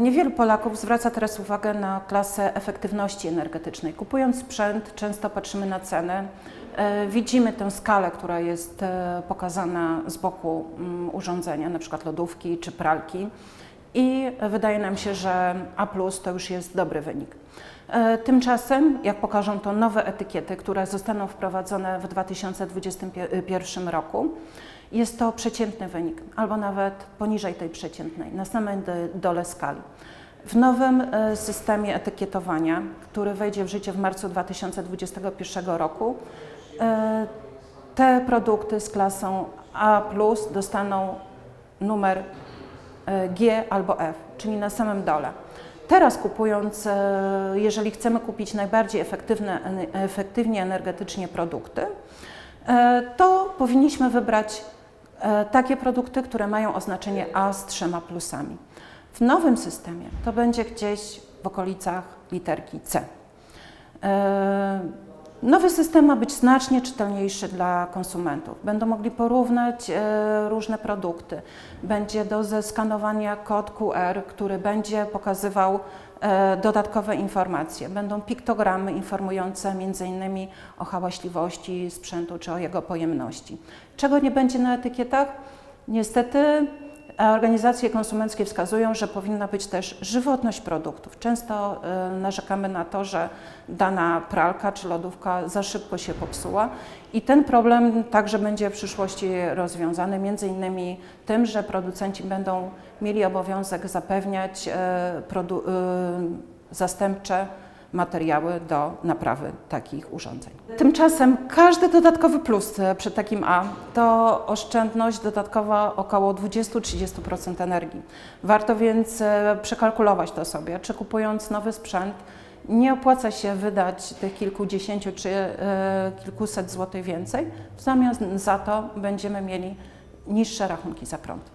Niewielu Polaków zwraca teraz uwagę na klasę efektywności energetycznej. Kupując sprzęt, często patrzymy na cenę, e, widzimy tę skalę, która jest e, pokazana z boku mm, urządzenia, na przykład lodówki czy pralki i wydaje nam się, że A to już jest dobry wynik. E, Tymczasem, jak pokażą to nowe etykiety, które zostaną wprowadzone w 2021 roku, jest to przeciętny wynik, albo nawet poniżej tej przeciętnej, na samej do- dole skali. W nowym e, systemie etykietowania, który wejdzie w życie w marcu 2021 roku, e, te produkty z klasą A dostaną numer e, G albo F, czyli na samym dole. Teraz kupując, jeżeli chcemy kupić najbardziej efektywne, efektywnie energetycznie produkty, to powinniśmy wybrać takie produkty, które mają oznaczenie A z trzema plusami. W nowym systemie to będzie gdzieś w okolicach literki C. Nowy system ma być znacznie czytelniejszy dla konsumentów. Będą mogli porównać e, różne produkty. Będzie do zeskanowania kod QR, który będzie pokazywał e, dodatkowe informacje. Będą piktogramy informujące m.in. o hałaśliwości sprzętu czy o jego pojemności. Czego nie będzie na etykietach? Niestety Organizacje konsumenckie wskazują, że powinna być też żywotność produktów. Często e, narzekamy na to, że dana pralka czy lodówka za szybko się popsuła i ten problem także będzie w przyszłości rozwiązany, między innymi tym, że producenci będą mieli obowiązek zapewniać e, e, zastępcze materiały do naprawy takich urządzeń. Tymczasem każdy dodatkowy plus e, przy takim A to oszczędność dodatkowa około 20-30% energii. Warto więc e, przekalkulować to sobie, czy kupując nowy sprzęt nie opłaca się wydać tych kilkudziesięciu czy e, kilkuset złotych więcej, w zamian za to będziemy mieli niższe rachunki za prąd.